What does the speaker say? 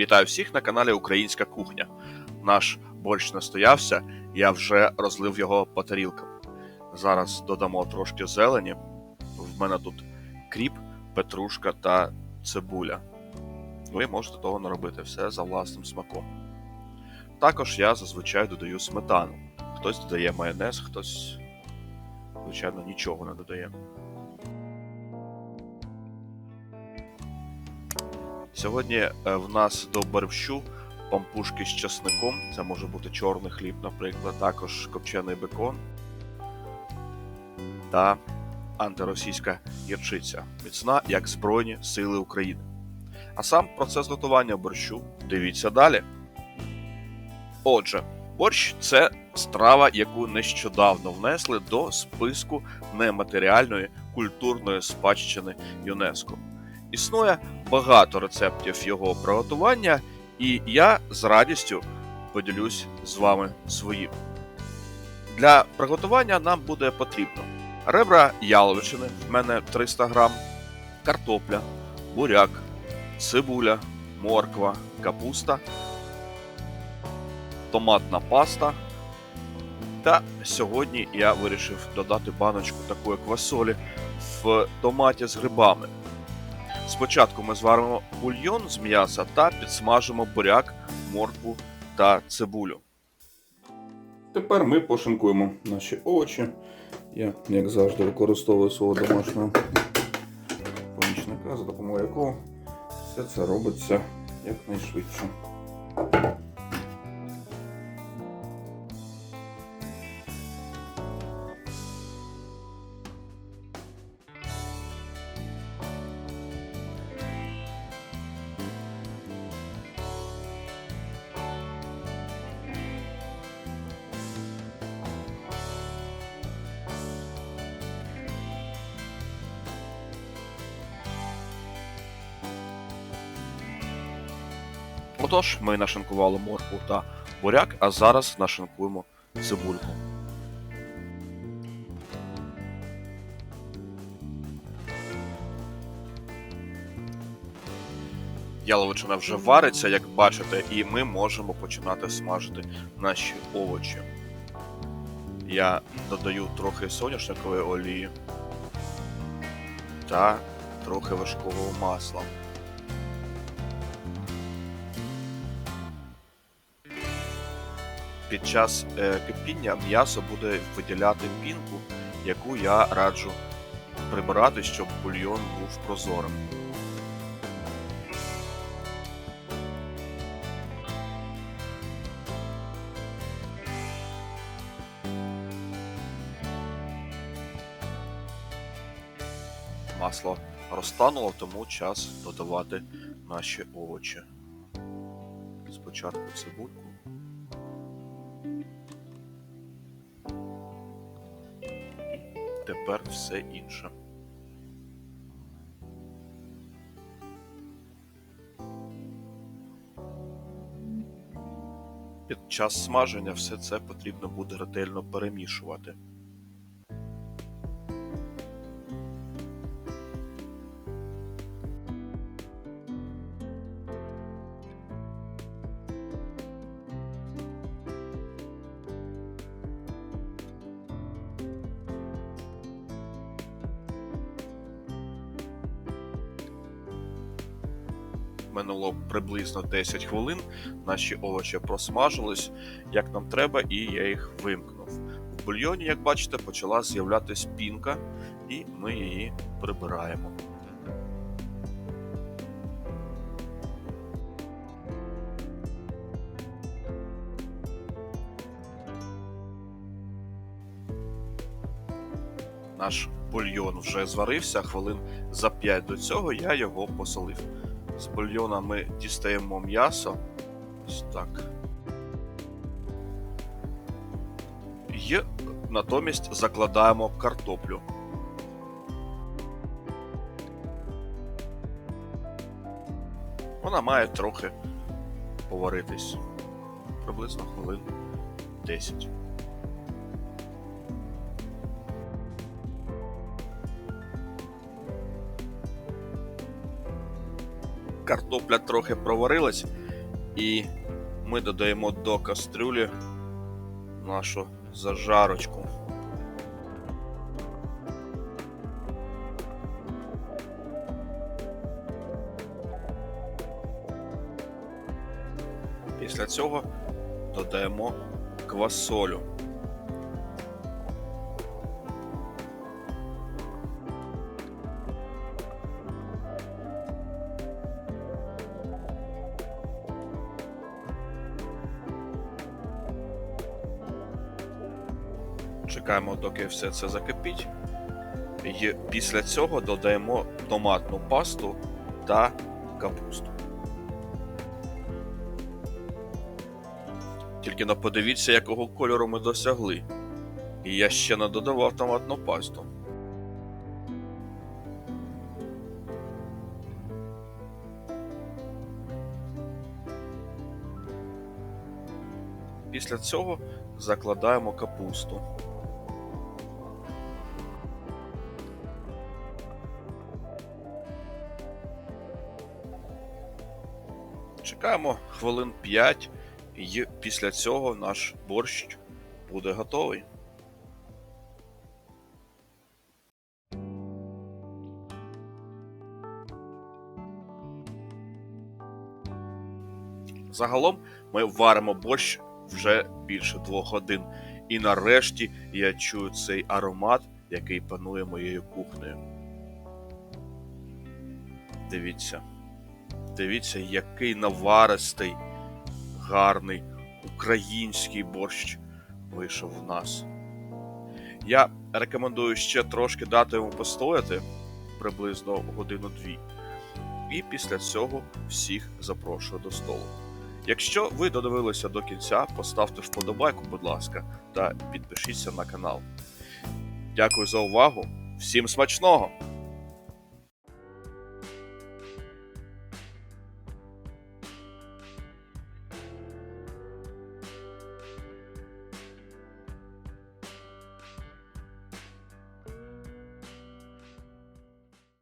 Вітаю всіх на каналі Українська кухня. Наш борщ настоявся, я вже розлив його по тарілкам. Зараз додамо трошки зелені. В мене тут кріп, петрушка та цибуля. Ви можете того наробити все за власним смаком. Також я зазвичай додаю сметану. Хтось додає майонез, хтось, звичайно, нічого не додає. Сьогодні е, в нас до борщу пампушки з часником. Це може бути чорний хліб, наприклад, також копчений бекон та антиросійська гірчиця. Міцна як Збройні Сили України. А сам процес готування борщу дивіться далі. Отже, борщ це страва, яку нещодавно внесли до списку нематеріальної культурної спадщини ЮНЕСКО. Існує багато рецептів його приготування, і я з радістю поділюсь з вами своїм. Для приготування нам буде потрібно ребра яловичини, в мене 300 грам, картопля, буряк, цибуля, морква, капуста, томатна паста. Та сьогодні я вирішив додати баночку такої квасолі в томаті з грибами. Спочатку ми зваримо бульйон з м'яса та підсмажимо буряк, моркву та цибулю. Тепер ми пошинкуємо наші овочі. Я, як завжди, використовую свого домашнього помічника, за допомогою якого все це робиться якнайшвидше. Отож, ми нашинкували моркву та буряк, а зараз нашинкуємо цибульку. Яловичина вже вариться, як бачите, і ми можемо починати смажити наші овочі. Я додаю трохи соняшникової олії та трохи вершкового масла. Під час е, кипіння м'ясо буде виділяти пінку, яку я раджу прибирати, щоб бульйон був прозорим. Масло розтануло, тому час додавати наші овочі. Спочатку цибульку. Тепер все інше. Під час смаження все це потрібно буде ретельно перемішувати. Минуло приблизно 10 хвилин. Наші овочі просмажились, як нам треба, і я їх вимкнув. В бульйоні, як бачите, почала з'являтись пінка, і ми її прибираємо. Наш бульйон вже зварився, хвилин за 5 до цього я його посолив. З бульйона ми дістаємо м'ясо. Ось так. І натомість закладаємо картоплю. Вона має трохи поваритись. Приблизно хвилин 10. Картопля трохи проварилась, І ми додаємо до кастрюлі нашу зажарочку. Після цього додаємо квасолю. Чекаємо, доки все це закипить. І після цього додаємо томатну пасту та капусту. Тільки но подивіться, якого кольору ми досягли. І я ще не додавав томатну пасту. Після цього закладаємо капусту. Чекаємо хвилин 5, і після цього наш борщ буде готовий. Загалом ми варимо борщ вже більше двох годин. І нарешті я чую цей аромат, який панує моєю кухнею. Дивіться. Дивіться, який наваристий, гарний український борщ вийшов в нас. Я рекомендую ще трошки дати йому постояти приблизно годину-дві. І після цього всіх запрошую до столу. Якщо ви додивилися до кінця, поставте вподобайку, будь ласка, та підпишіться на канал. Дякую за увагу. Всім смачного!